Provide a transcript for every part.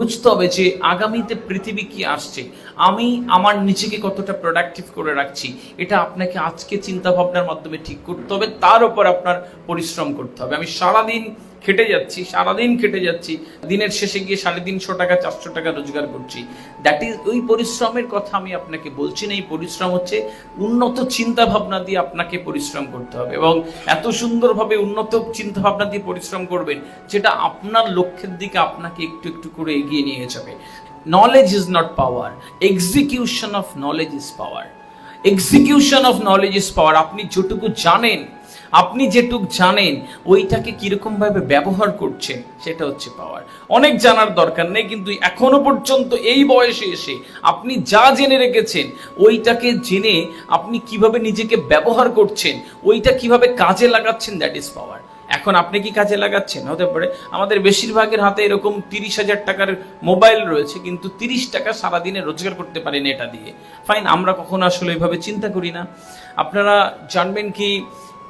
বুঝতে হবে যে আগামীতে পৃথিবী কি আসছে। আমি আমার নিজেকে কতটা প্রোডাক্টিভ করে রাখছি, এটা আপনাকে আজকে চিন্তা ভাবনার মাধ্যমে ঠিক করতে হবে। তার উপর আপনার পরিশ্রম করতে হবে। আমি সারাদিন খেটে যাচ্ছি, সারাদিন খেটে যাচ্ছি। দিনের শেষে গিয়ে সাড়ে তিনশো টাকা, চারশো টাকা রোজগার করছি। দ্যাট ইজ ওই পরিশ্রমের কথা আমি আপনাকে বলছি না, এই পরিশ্রম হচ্ছে উন্নত চিন্তা ভাবনা দিয়ে আপনাকে পরিশ্রম করতে হবে। এবং এত সুন্দরভাবে উন্নত চিন্তা ভাবনা দিয়ে পরিশ্রম করবেন, যেটা আপনার লক্ষ্যের দিকে আপনাকে একটু একটু করে এগিয়ে নিয়ে যাবে। Knowledge is not power execution of knowledge is power execution of knowledge is power আপনি যেটুকু জানেন, আপনি যেটুক জানেন, ওইটাকে কীরকমভাবে ব্যবহার করছেন, সেটা হচ্ছে পাওয়ার অনেক জানার দরকার নেই, কিন্তু এখনও পর্যন্ত এই বয়সে এসে আপনি যা জেনে রেখেছেন, ওইটাকে জেনে আপনি কীভাবে নিজেকে ব্যবহার করছেন, ওইটা কীভাবে কাজে লাগাচ্ছেন দ্যাট ইজ পাওয়ার এখন আপনি কি কাজে লাগাচ্ছেন? হতে পারে আমাদের বেশিরভাগের হাতে এরকম তিরিশ হাজার টাকার মোবাইল রয়েছে, কিন্তু তিরিশ টাকা সারাদিনে রোজগার করতে পারেন এটা দিয়ে। ফাইন আমরা কখনো আসলে এইভাবে চিন্তা করি না। আপনারা জানবেন কি,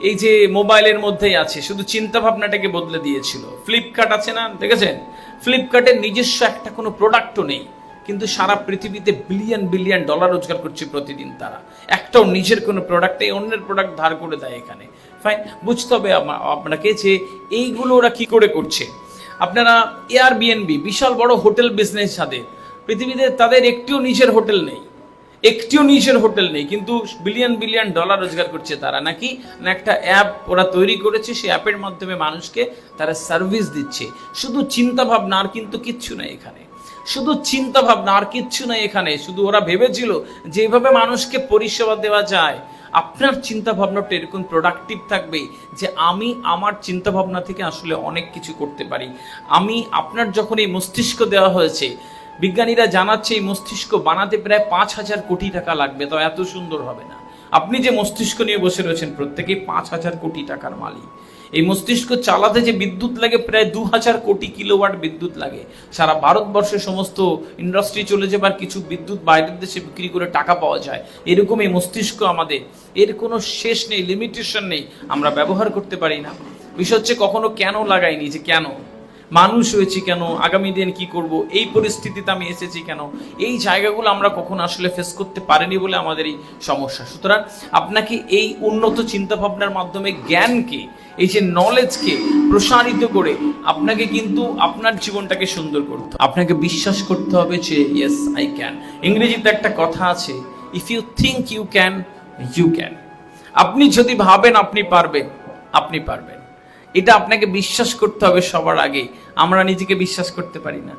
এই যে মোবাইলের মধ্যেই আছে, শুধু চিন্তা ভাবনাটাকে বদলে দিয়েছিল। ফ্লিপকার্ট আছে না দেখেছেন ফ্লিপকার্টের নিজস্ব একটা কোনো প্রোডাক্টও নেই, কিন্তু সারা পৃথিবীতে বিলিয়ন বিলিয়ন ডলার রোজগার করছে প্রতিদিন তারা। একটাও নিজের কোনো প্রোডাক্ট এই অন্যের প্রোডাক্ট ধার করে দেয় এখানে। ফাইন বুঝতে হবে আপনাকে যে এইগুলো ওরা কি করে করছে। আপনারা এয়ার বিএনবি বিশাল বড় হোটেল বিজনেস যাদের পৃথিবীতে তাদের একটিও নিজের হোটেল নেই। একটিও নিজের হোটেল নেই, কিন্তু বিলিয়ন বিলিয়ন ডলার রোজগার করছে তারা। নাকি? না, একটা অ্যাপ ওরা তৈরি করেছে, সেই অ্যাপের মাধ্যমে মানুষকে তারা সার্ভিস দিচ্ছে। শুধু চিন্তা ভাবনা আর কিন্তু কিচ্ছু নেই এখানে। শুধু চিন্তা ভাবনা, আর কিচ্ছু নেই এখানে। শুধু ওরা ভেবেছিল যে এইভাবে মানুষকে পরিষেবা দেওয়া যায়। আপনার চিন্তা ভাবনাটা এরকম প্রোডাক্টিভ থাকবে যে আমি আমার চিন্তা ভাবনা থেকে আসলে অনেক কিছু করতে পারি। আমি, আপনার যখন এই মস্তিষ্ক দেওয়া হয়েছে, বিজ্ঞানীরা জানাচ্ছে এই মস্তিষ্ক বানাতে প্রায় পাঁচ হাজার কোটি টাকা লাগবে তো এত সুন্দর হবে না। আপনি যে মস্তিষ্ক নিয়ে বসে রয়েছেন, প্রত্যেকেই পাঁচ হাজার কোটি টাকার মালিক। এই মস্তিষ্ক চালাতে যে বিদ্যুৎ লাগে, প্রায় দু হাজার কোটি কিলোওয়াট বিদ্যুৎ লাগে। সারা ভারতবর্ষের সমস্ত ইন্ডাস্ট্রি চলে যাবার কিছু বিদ্যুৎ বাইরের দেশে বিক্রি করে টাকা পাওয়া যায়। এরকম এই মস্তিষ্ক আমাদের। এর কোনো শেষ নেই লিমিটেশন নেই। আমরা ব্যবহার করতে পারি না। বিষয় হচ্ছে কখনো কেন লাগাইনি, যে কেন? মানুষ হয়েছি কেন? আগামী দিন কি করব? এই পরিস্থিতিতে আমি এসেছি কেন? এই জায়গাগুলো আমরা কখনো আসলে ফেস করতে পারিনি বলে আমাদের এই সমস্যা। সুতরাং আপনাকে এই উন্নত চিন্তা ভাবনার মাধ্যমে জ্ঞানকে, এই যে নলেজকে প্রসারিত করে আপনাকে কিন্তু আপনার জীবনটাকে সুন্দর করতে। আপনাকে বিশ্বাস করতে হবে যে ইয়েস আই ক্যান ইংরেজিতে একটা কথা আছে if you think you can you can আপনি যদি ভাবেন আপনি পারবেন আপনি পারবেন। এটা আপনাকে বিশ্বাস করতে হবে সবার আগে আমরা নিজেকে বিশ্বাস করতে পারি না।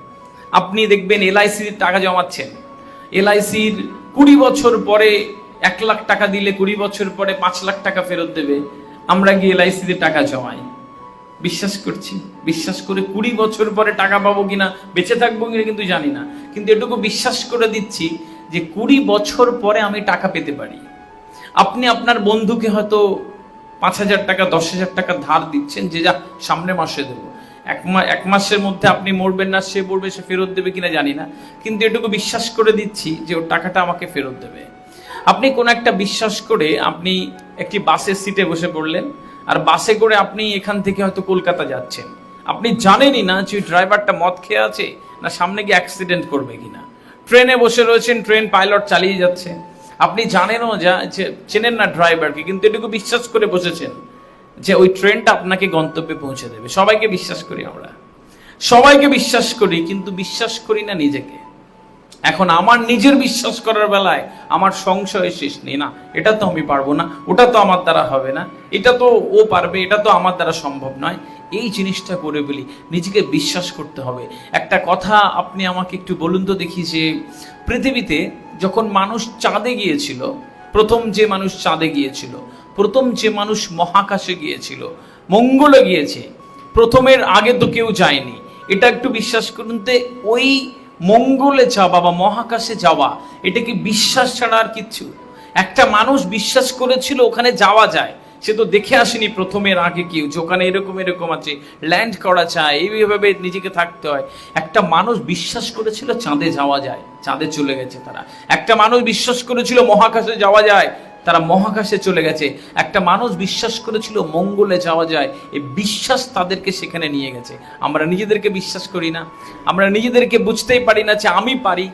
আপনি দেখবেন এলআইসির টাকা জমাচ্ছেন। এলআইসির কুড়ি বছর পরে এক লাখ টাকা দিলে কুড়ি বছর পরে পাঁচ লাখ টাকা ফেরত দেবে। আমরা গিয়ে এলআইসিতে টাকা জমাই। বিশ্বাস করছি। বিশ্বাস করে কুড়ি বছর পরে টাকা পাবো কিনা, বেঁচে থাকব কিনা কিন্তু জানি না। কিন্তু এটুকু বিশ্বাস করে দিচ্ছি যে কুড়ি বছর পরে আমি টাকা পেতে পারি। আপনি আপনার বন্ধুকে হয়তো পাঁচ হাজার টাকা, দশ হাজার টাকা ধার দিচ্ছেন যে যা সামনে মাসে দেবো। এক মাস এক মাসের মধ্যে আপনি মরবেন না, সে মরবে, সে ফেরত দেবে কিনা জানি না। কিন্তু এটুকু বিশ্বাস করে দিচ্ছি যে ওর টাকাটা আমাকে ফেরত দেবে। আপনি কোন একটা বিশ্বাস করে আপনি একটি বাসের সিটে বসে পড়লেন, আর বাসে করে আপনি এখান থেকে হয়তো কলকাতা যাচ্ছেন। আপনি জানেনই না যে ড্রাইভারটা মদ খেয়ে আছে, না সামনে গিয়ে অ্যাক্সিডেন্ট করবে কিনা। ট্রেনে বসে রয়েছেন, ট্রেন পাইলট চালিয়ে যাচ্ছে। আপনি জানেনও যা চেনেন না ড্রাইভারকে, কিন্তু এটুকু বিশ্বাস করে বসেছেন যে ওই ট্রেনটা আপনাকে গন্তব্যে পৌঁছে দেবে। সবাইকে বিশ্বাস করি আমরা। সবাইকে বিশ্বাস করি, কিন্তু বিশ্বাস করি না নিজেকে। এখন আমার নিজের বিশ্বাস করার বেলায় আমার সংশয় শেষ নেই। না, এটা তো আমি পারব না, ওটা তো আমার দ্বারা হবে না, এটা তো ও পারবে, এটা তো আমার দ্বারা সম্ভব নয়। এই জিনিসটা করে বলি, নিজেকে বিশ্বাস করতে হবে। একটা কথা আপনি আমাকে একটু বলুন তো দেখি যে, পৃথিবীতে যখন মানুষ চাঁদে গিয়েছিল, প্রথম যে মানুষ চাঁদে গিয়েছিল, প্রথম যে মানুষ মহাকাশে গিয়েছিল, মঙ্গলে গিয়েছে, প্রথমের আগে তো কেউ যায়নি, এটা একটু বিশ্বাস করুন ওই মঙ্গলে যাওয়া বা মহাকাশে যাওয়া, এটা কি বিশ্বাস ছাড়া আর কিচ্ছু? একটা মানুষ বিশ্বাস করেছিল ওখানে যাওয়া যায়, সে তো দেখে আসেনি প্রথমের আগে কেউ, যে ওখানে এরকম এরকম আছে ল্যান্ড করা চায় এইভাবে নিজেকে থাকতে হয়। একটা মানুষ বিশ্বাস করেছিল চাঁদে যাওয়া যায়, চাঁদে চলে গেছে তারা। একটা মানুষ বিশ্বাস করেছিল মহাকাশে যাওয়া যায় তারা মহাকাশে চলে গেছে। একটা মানুষ বিশ্বাস করেছিল মঙ্গলে যাওয়া যায়। এই বিশ্বাস তাদেরকে সেখানে নিয়ে গেছে। আমরা নিজেদেরকে বিশ্বাস করি না। আমরা নিজেদেরকে বুঝতেই পারি না যে আমি পারি।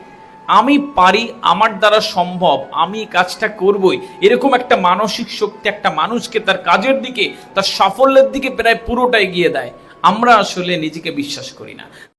আমি পারি, আমার দ্বারা সম্ভব। আমি কাজটা করবই। এরকম একটা মানসিক শক্তি একটা মানুষকে তার কাজের দিকে, তার সাফল্যের দিকে প্রায় পুরোটাই এগিয়ে দেয়। আমরা আসলে নিজেকে বিশ্বাস করি না।